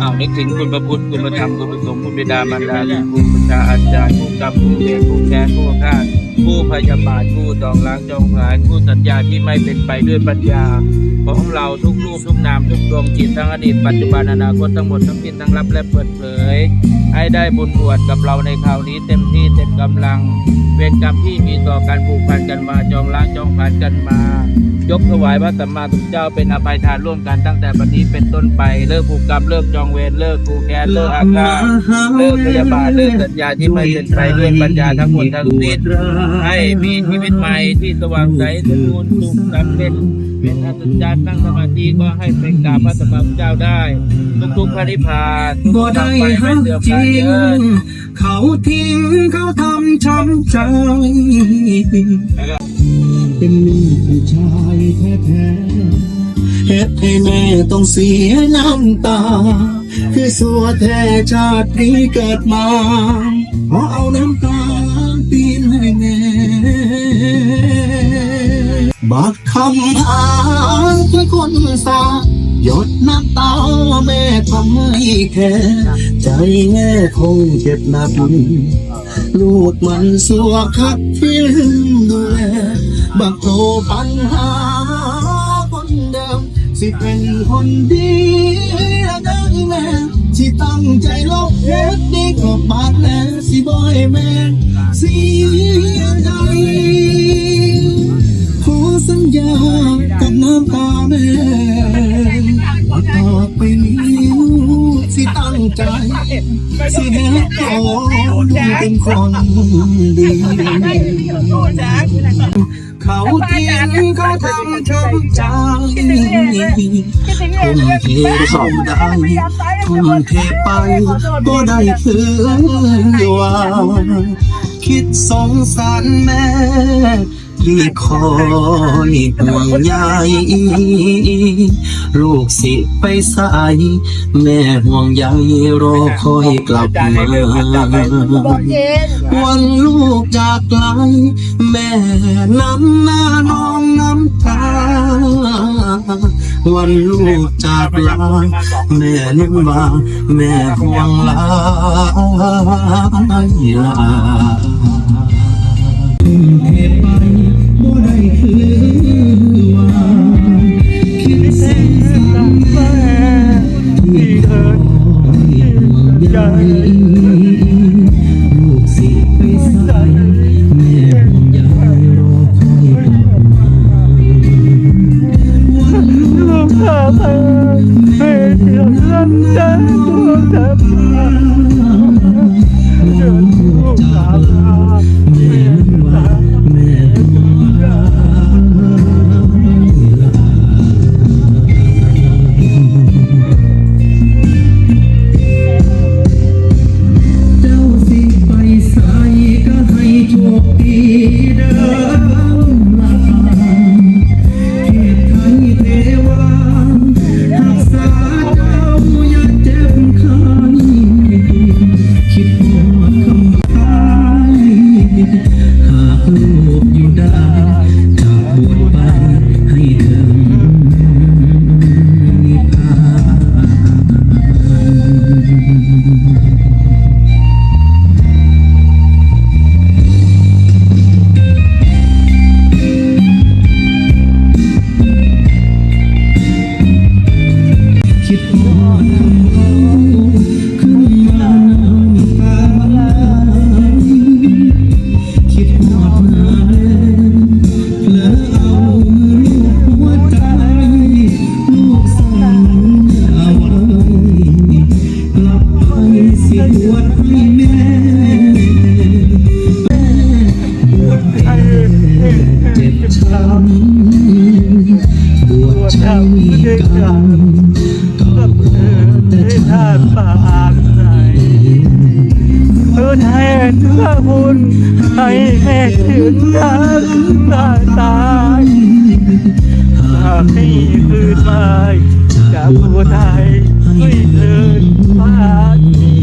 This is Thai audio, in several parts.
อ้าวนึกถึงคุณพระพุทธคุณพระธรรมคุณพระสงฆ์คุณบิดามารดาคุณพรูประชาอาจารย์ผู้กำผู้เรียนผู้แกนผู้ฆ่าผู้พยาบาทผู้ดองล้างจองหลายผู้สัญญาที่ไม่เป็นไปด้วยปัญญา ของเราทุกรูปทุกนามทุกดวงจิตทั้งอดีตปัจจุบันอนาคตทั้งหมดทั้งสิ้นทั้งรับและเปิดเผย ให้ได้บุญบวชกับเราในคราวนี้เต็มที่เต็มกำลัง เวรกรรมที่มีต่อการผูกพันกันมาจองล้างจองผ่านกันมา ยกถวายพระสัมมาสัมพุทธเจ้าเป็นอภัยทานร่วมกันตั้งแต่บัดนี้เป็นต้นไปเลิกผูกกรรมเลิกจองเวรเลิกผูกแค้นเลิกอาฆาตเลิกพยาบาทเลิกสัญญาที่ไม่เป็นไปด้วยปัญญาทั้งหมดทั้งสิ้นให้มีชีวิตใหม่ที่สว่างใสสมบูรณ์สุขสำเร็จ เป็นอัศจรรย์นั่งสมาธิก็ให้เป็นกราบพระสัมมาสัมพุทธเจ้าได้ ทุกๆพระนิพพานบ่ได้หักเสื่อมจคลายริง เขาทิ้งเขาทำช้ำใจ เป็นลูกผู้ชายแท้ๆเหตุให้แม่ต้องเสียน้ำตา คือสัวแท้ชาตินี้เกิดมาเพราะเอาน้ำตา บักคำหาคือคนสาหยดน้ำตาแม่ทำให้แค่ใจแม่คงเจ็บหนักลูกมันสัวคักที่ลืมดูแลบักโตปัญหาคนเดิม สิเป็นคนดีได้แม่สิตั้งใจลบเหตุดีกว่าบาดแผลสิบ่อยแม่ สิเฮ็ดขอลูกเป็นคนดีเขาทิ้งเขาทำช้ำใจทุ่มเทเขาได้ทุ่มเทไปก็ได้คืนว่า คิดสงสารแม่ ที่คอยห่วงใยลูกสิไปใส่แม่ห่วงใยรอคอยกลับมาวันลูกจากไกลแม่น้ำหน้าน้องน้ำตาวันลูกจากลาแม่นึกว่าแม่ห่วงลาลาำต พระคุณให้แม่ถึงน้ำตาตายหากให้คืนมาจากบัวไทยไม่เถินมาที่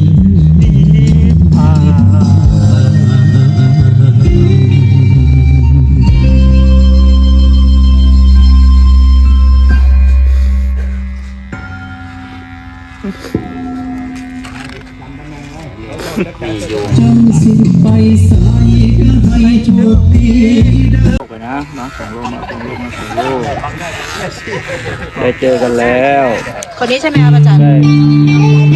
นิพพานเมีอยู่จั นะน้องสองโลกมาสองโลกมาสองโลกได้เจอกันแล้ว คนนี้ใช่ไหมครับอาจารย์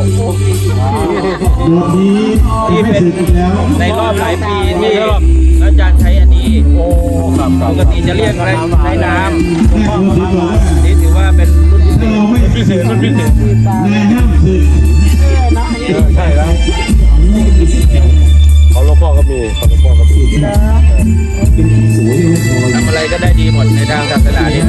กนี่หกจุดสอบทนี้ที่ไม่ถึงอีกแล้วในรอบหลายปีที่อาจารย์ใช้อันนี้โอ้ปกติจะเรียกอะไรในน้ำนี่ถือว่าเป็นรุ่นพิเศษรุ่นพิเศษนายห้ามสึกใช่แล้วเขาหลวงพ่อก็มีเขาหลวงพ่อก็มีเป็นสวยยังไม่พอทำอะไรก็ได้ดีหมดในทางศาสนาเนี่ย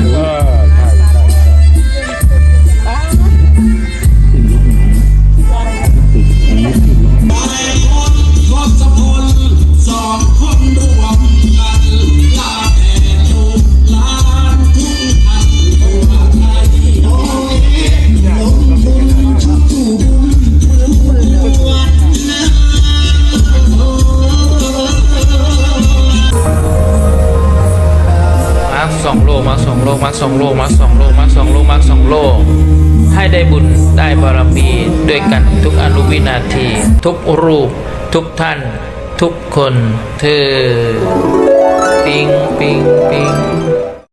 ด้วยกันทุกอนุวินาที ทุกรูป ทุกท่าน ทุกคน เธอ ปิงปิงปิง